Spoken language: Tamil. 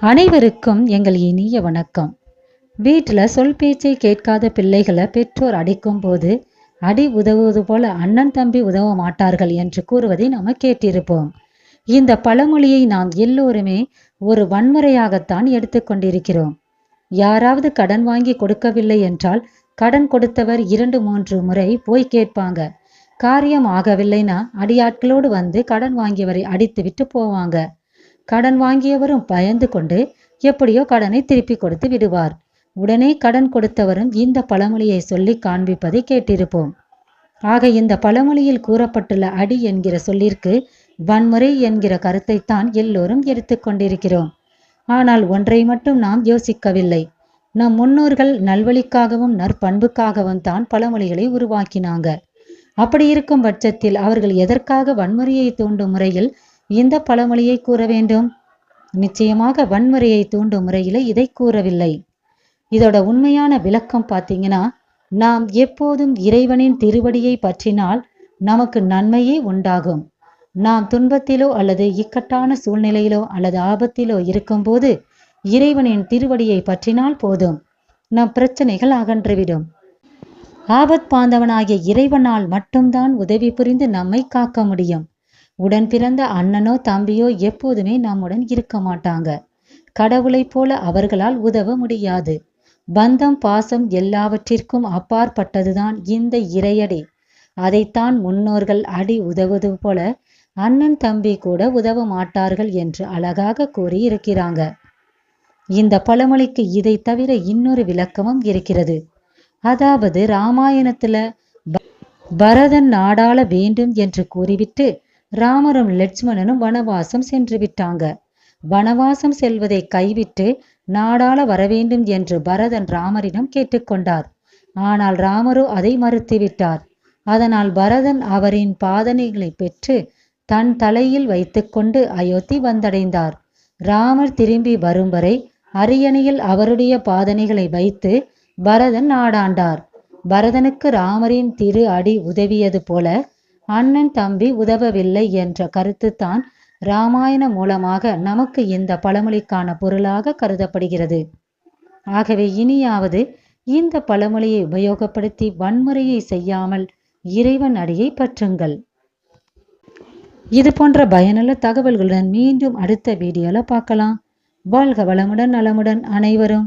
அனைவருக்கும் எங்கள் இனிய வணக்கம். வீட்டில் சொல் பேச்சை கேட்காத பிள்ளைகளை பெற்றோர் அடிக்கும் போது அடி உதவுவது போல அண்ணன் தம்பி உதவ மாட்டார்கள் என்று கூறுவதை நாம் கேட்டிருப்போம். இந்த பழமொழியை நாம் எல்லோருமே ஒரு வன்முறையாகத்தான் எடுத்துக்கொண்டிருக்கிறோம் யாராவது கடன் வாங்கி கொடுக்கவில்லை என்றால் கடன் கொடுத்தவர் இரண்டு மூன்று முறை போய் கேட்பாங்க. காரியம் ஆகவில்லைனா அடியாட்களோடு வந்து கடன் வாங்கியவரை அடித்துவிட்டு போவாங்க. கடன் வாங்கியவரும் பயந்து கொண்டு எப்படியோ கடனை திருப்பி கொடுத்து விடுவார். உடனே கடன் கொடுத்தவரும் இந்த பழமொழியை சொல்லி காண்பிப்பதை கேட்டிருப்போம். ஆக இந்த பழமொழியில் கூறப்பட்டுள்ள அடி என்கிற சொல்லிற்கு வன்முறை என்கிற கருத்தைத்தான் எல்லோரும் எடுத்துக்கொண்டிருக்கிறோம் ஆனால் ஒன்றை மட்டும் நாம் யோசிக்கவில்லை. நம் முன்னோர்கள் நல்வழிக்காகவும் நற்பண்புக்காகவும் தான் பழமொழிகளை உருவாக்கினாங்க. அப்படி இருக்கும் பட்சத்தில் அவர்கள் எதற்காக வன்முறையை தூண்டும் முறையில் இந்த பழமொழியை கூற வேண்டும். நிச்சயமாக வன்முறையை தூண்டும் முறையில் இதை கூறவில்லை. இதோட உண்மையான விளக்கம் பார்த்தீங்கன்னா நாம் எப்போதும் இறைவனின் திருவடியை பற்றினால் நமக்கு நன்மையே உண்டாகும். நாம் துன்பத்திலோ அல்லது இக்கட்டான சூழ்நிலையிலோ அல்லது ஆபத்திலோ இருக்கும்போது இறைவனின் திருவடியை பற்றினால் போதும். நம் பிரச்சனைகள் அகன்றுவிடும். ஆபத் பாந்தவனாகிய இறைவனால் மட்டும்தான் உதவி புரிந்து நம்மை காக்க முடியும். உடன் பிறந்த அண்ணனோ தம்பியோ எப்போதுமே நம்முடன் இருக்க மாட்டாங்க. கடவுளைப் போல அவர்களால் உதவ முடியாது. பந்தம் பாசம் எல்லாவற்றிற்கும் அப்பாற்பட்டதுதான் இந்த இறையடி. அதைத்தான் முன்னோர்கள் அடி உதவுவது போல அண்ணன் தம்பி கூட உதவ மாட்டார்கள் என்று அழகாக கூறி இருக்கிறாங்க இந்த பழமொழிக்கு இதை தவிர இன்னொரு விளக்கமும் இருக்கிறது. அதாவது ராமாயணத்துல பரதன் நாடாள வேண்டும் என்று கூறிவிட்டு ராமரும் லட்சுமணனும் வனவாசம் சென்று விட்டாங்க. வனவாசம் செல்வதை கைவிட்டு நாடாள வரவேண்டும் என்று பரதன் ராமரிடம் கேட்டுக்கொண்டார் ஆனால் ராமரோ அதை மறுத்துவிட்டார் அதனால் பரதன் அவரின் பாதனைகளை பெற்று தன் தலையில் வைத்துக்கொண்டு அயோத்தி வந்தடைந்தார். ராமர் திரும்பி வரும் வரை அரியணையில் அவருடைய பாதனைகளை வைத்து பரதன் நாடாண்டார். பரதனுக்கு ராமரின் திரு அடி உதவியது போல அண்ணன் தம்பி உதவவில்லை என்ற கருத்துத்தான் ராமாயணம் மூலமாக நமக்கு இந்த பழமொழிக்கான பொருளாக கருதப்படுகிறது. ஆகவே இனியாவது இந்த பழமொழியை உபயோகப்படுத்தி வன்முறையை செய்யாமல் இறைவன் அடியை பற்றுங்கள். இது போன்ற பயனுள்ள தகவல்களுடன் மீண்டும் அடுத்த வீடியோல பார்க்கலாம். வாழ்க வளமுடன் நலமுடன் அனைவரும்